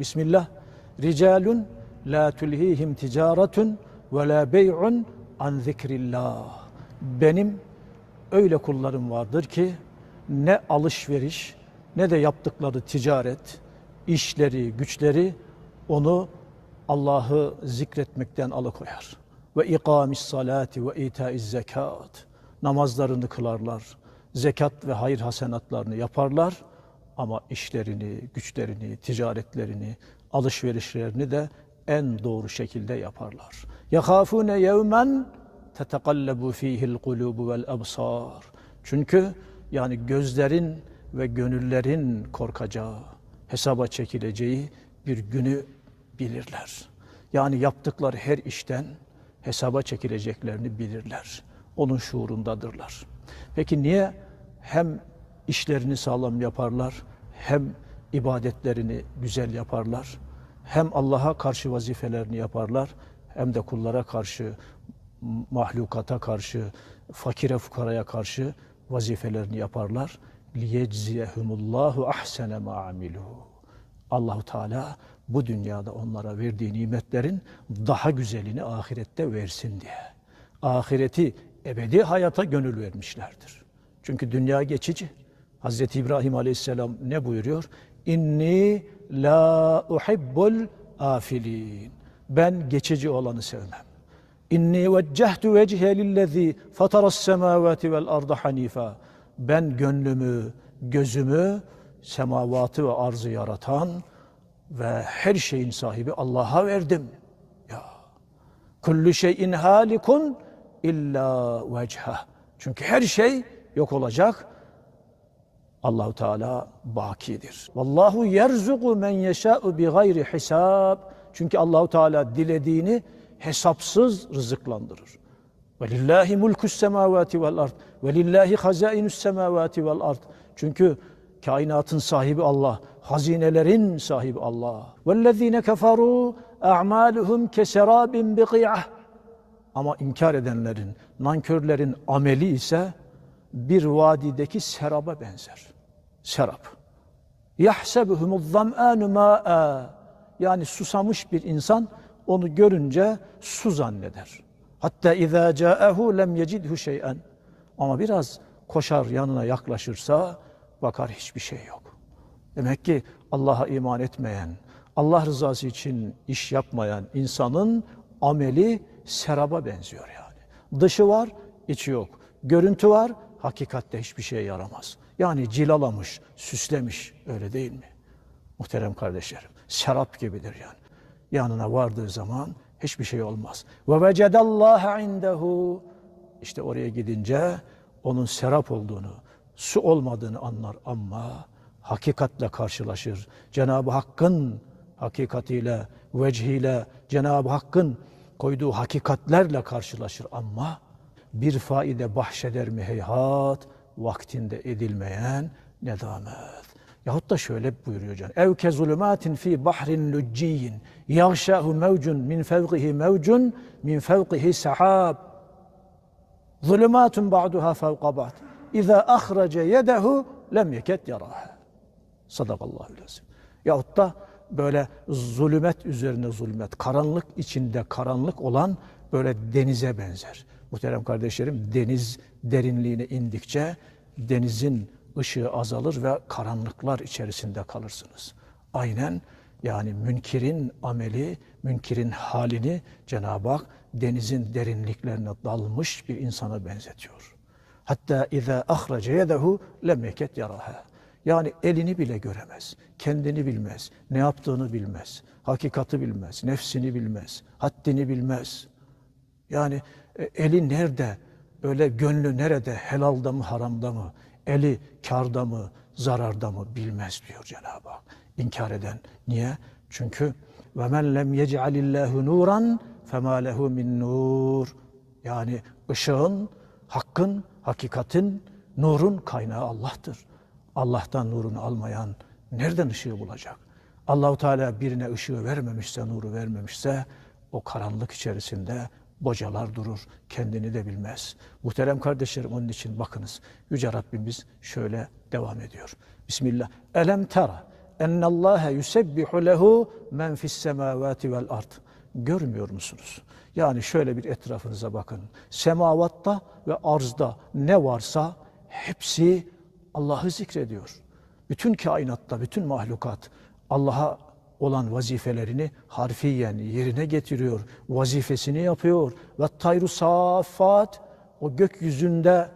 Bismillah. Ricalun la tulhihim ticaretun ve la bey'un an zikrillah. Benim öyle kullarım vardır ki ne alışveriş ne de yaptıkları ticaret, işleri, güçleri onu Allah'ı zikretmekten alıkoyar. Ve ikamis salati ve itaiz zekat. Namazlarını kılarlar. Zekat ve hayır hasenatlarını yaparlar. Ama işlerini, güçlerini, ticaretlerini, alışverişlerini de en doğru şekilde yaparlar. يَخَافُونَ يَوْمًا تَتَقَلَّبُ ف۪يهِ الْقُلُوبُ وَالْأَبْصَارِ Çünkü yani gözlerin ve gönüllerin korkacağı, hesaba çekileceği bir günü bilirler. Yani yaptıkları her işten hesaba çekileceklerini bilirler. Onun şuurundadırlar. Peki niye hem işlerini sağlam yaparlar, hem ibadetlerini güzel yaparlar, hem Allah'a karşı vazifelerini yaparlar, hem de kullara karşı, mahlukata karşı, fakire fukaraya karşı vazifelerini yaparlar. liyecziyehumullahu ahsene ma amilu. Allahu Teala bu dünyada onlara verdiği nimetlerin daha güzelini ahirette versin diye. Ahireti ebedi hayata gönül vermişlerdir. Çünkü dünya geçici. Hazreti İbrahim Aleyhisselam ne buyuruyor? İnni la uhibbul afilin. Ben geçici olanı sevmem. İnni veccehtu vecihe lillezî fataras semâvâti vel arda hanifa. Ben gönlümü, gözümü semavatı ve arzı yaratan ve her şeyin sahibi Allah'a verdim. Ya. Kullu şeyin halikun illa vechha. Çünkü her şey yok olacak. Allahu Teala bakidir. Vallahu yerzuku men yeşâ'u bi gayri hisab. Çünkü Allahu Teala dilediğini hesapsız rızıklandırır. Ve lillahi mulkus semavati vel ard. Ve lillahi hazainus semavati vel ard. Çünkü kainatın sahibi Allah, hazinelerin sahibi Allah. Vellezine keferu a'maluhum keserabin biqi'ah. Ama inkar edenlerin, nankörlerin ameli ise bir vadideki seraba benzer. Serap. Yahsebuhumuz zam'anu ma'a. Yani susamış bir insan onu görünce su zanneder. Hatta izâ câehu lem yecidhu şey'en. Ama biraz koşar yanına yaklaşırsa bakar hiçbir şey yok. Demek ki Allah'a iman etmeyen, Allah rızası için iş yapmayan insanın ameli seraba benziyor yani. Dışı var, içi yok. Görüntü var, hakikatte hiçbir şeye yaramaz. Yani cilalamış, süslemiş öyle değil mi? Muhterem kardeşlerim, serap gibidir yani. Yanına vardığı zaman hiçbir şey olmaz. Ve vecedallaha indehu işte oraya gidince onun serap olduğunu, su olmadığını anlar ama hakikatle karşılaşır. Cenab-ı Hakk'ın hakikatiyle, vecihiyle, Cenab-ı Hakk'ın koyduğu hakikatlerle karşılaşır ama bir faide bahşeder mi heyhat, vaktinde edilmeyen nedamet. Yahut da şöyle buyuruyor can. Ev ke zulümatin fi bahrin lücciyin yağşahu mevcun min fevqihi mevcun min fevqihi sahab. Zulümatun ba'duha fevqa ba'd. İza ahrace yedehu lem yeket yaraha. Sadakallahu lazim. Yahut da böyle zulümet üzerine zulümet, karanlık içinde karanlık olan böyle denize benzer. Muhterem kardeşlerim deniz derinliğine indikçe denizin ışığı azalır ve karanlıklar içerisinde kalırsınız. Aynen yani münkirin ameli, münkirin halini Cenab-ı Hak denizin derinliklerine dalmış bir insana benzetiyor. Hatta iza ahrace yedehu lem yeket yaraha. Yani elini bile göremez, kendini bilmez, ne yaptığını bilmez, hakikati bilmez, nefsini bilmez, haddini bilmez. Yani eli nerede, öyle gönlü nerede, helalda mı, haramda mı, eli karda mı, zararda mı bilmez diyor Cenab-ı Hak. İnkar eden. Niye? Çünkü ve men lem yec'alillahu nuran fema lehu min nur. Yani ışığın, hakkın, hakikatin, nurun kaynağı Allah'tır. Allah'tan nurunu almayan nereden ışığı bulacak? Allahu Teala birine ışığı vermemişse, nuru vermemişse o karanlık içerisinde bocalar durur, kendini de bilmez. Muhterem kardeşlerim onun için bakınız. Yüce Rabbimiz şöyle devam ediyor. Bismillah. Elem tera ennallâhe yusebbihu lehu men fis semâvâti vel ard. Görmüyor musunuz? Yani şöyle bir etrafınıza bakın. Semavatta ve arzda ne varsa hepsi Allah'ı zikrediyor. Bütün kainatta, bütün mahlukat Allah'a olan vazifelerini harfiyen yerine getiriyor. Vazifesini yapıyor. Ve tayru safat o gökyüzünde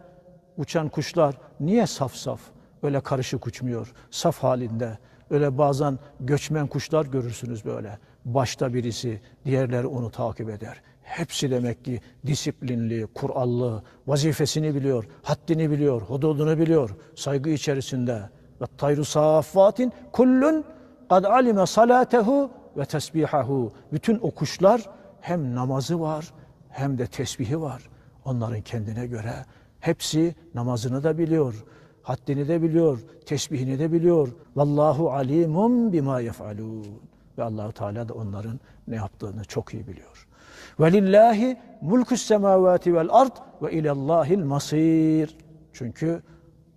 uçan kuşlar niye saf saf öyle karışık uçmuyor saf halinde öyle bazen göçmen kuşlar görürsünüz böyle başta birisi diğerleri onu takip eder hepsi demek ki disiplinli kurallı vazifesini biliyor haddini biliyor hududunu biliyor saygı içerisinde ve tayru safatin kullun kad alime salatehu ve tesbihahu bütün o kuşlar hem namazı var hem de tesbihi var onların kendine göre Hepsi namazını da biliyor, haddini de biliyor, tesbihini de biliyor. Vallahu alimun bima yef'alun. Ve Allahu Teala da onların ne yaptığını çok iyi biliyor. Ve lillahi mulkus semavati vel ard ve ilallahil masir. Çünkü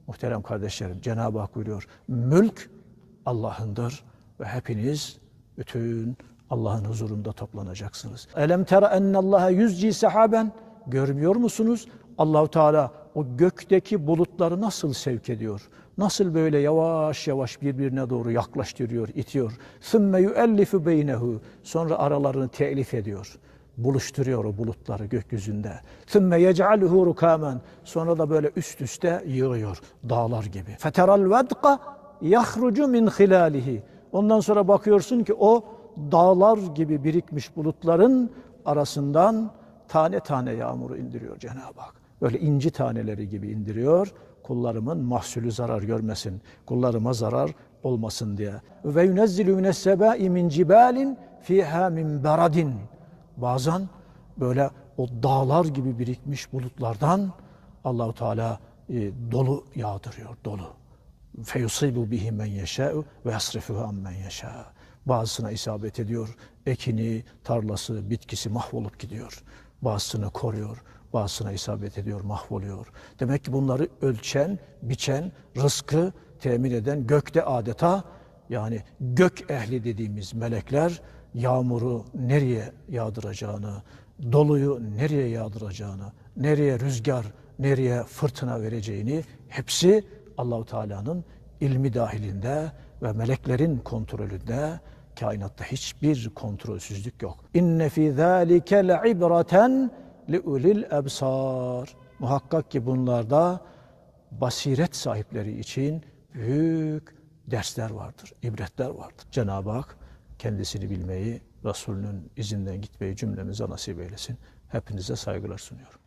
muhterem kardeşlerim Cenab-ı Hak buyuruyor. Mülk Allah'ındır ve hepiniz bütün Allah'ın huzurunda toplanacaksınız. Elem tera ennallaha yüzci sahaben görmüyor musunuz? Allahu Teala o gökteki bulutları nasıl sevk ediyor? Nasıl böyle yavaş yavaş birbirine doğru yaklaştırıyor, itiyor. Sümme yuellifu beynehu. Sonra aralarını telif ediyor. Buluşturuyor o bulutları gökyüzünde. Sümme yec'aluhu rukamen. Sonra da böyle üst üste yığıyor dağlar gibi. Feteral vedqa yahrucu min hilalihi. Ondan sonra bakıyorsun ki o dağlar gibi birikmiş bulutların arasından tane tane yağmuru indiriyor Cenab-ı Hak böyle inci taneleri gibi indiriyor. Kullarımın mahsulü zarar görmesin, kullarıma zarar olmasın diye. Ve yunezzilu mines sebai min cibalin fiha min beradin. Bazen böyle o dağlar gibi birikmiş bulutlardan Allahu Teala e, dolu yağdırıyor, dolu. Feyusibu bihi men yeşâ'u ve yasrifuhu ammen yeşâ. Bazısına isabet ediyor. Ekini, tarlası, bitkisi mahvolup gidiyor. Bazısını koruyor bazısına isabet ediyor, mahvoluyor. Demek ki bunları ölçen, biçen, rızkı temin eden gökte adeta yani gök ehli dediğimiz melekler yağmuru nereye yağdıracağını, doluyu nereye yağdıracağını, nereye rüzgar, nereye fırtına vereceğini hepsi Allahu Teala'nın ilmi dahilinde ve meleklerin kontrolünde kainatta hiçbir kontrolsüzlük yok. İnne fi zalike le'ibreten li ulil ebsar. Muhakkak ki bunlarda basiret sahipleri için büyük dersler vardır, ibretler vardır. Cenab-ı Hak kendisini bilmeyi, Resulünün izinden gitmeyi cümlemize nasip eylesin. Hepinize saygılar sunuyorum.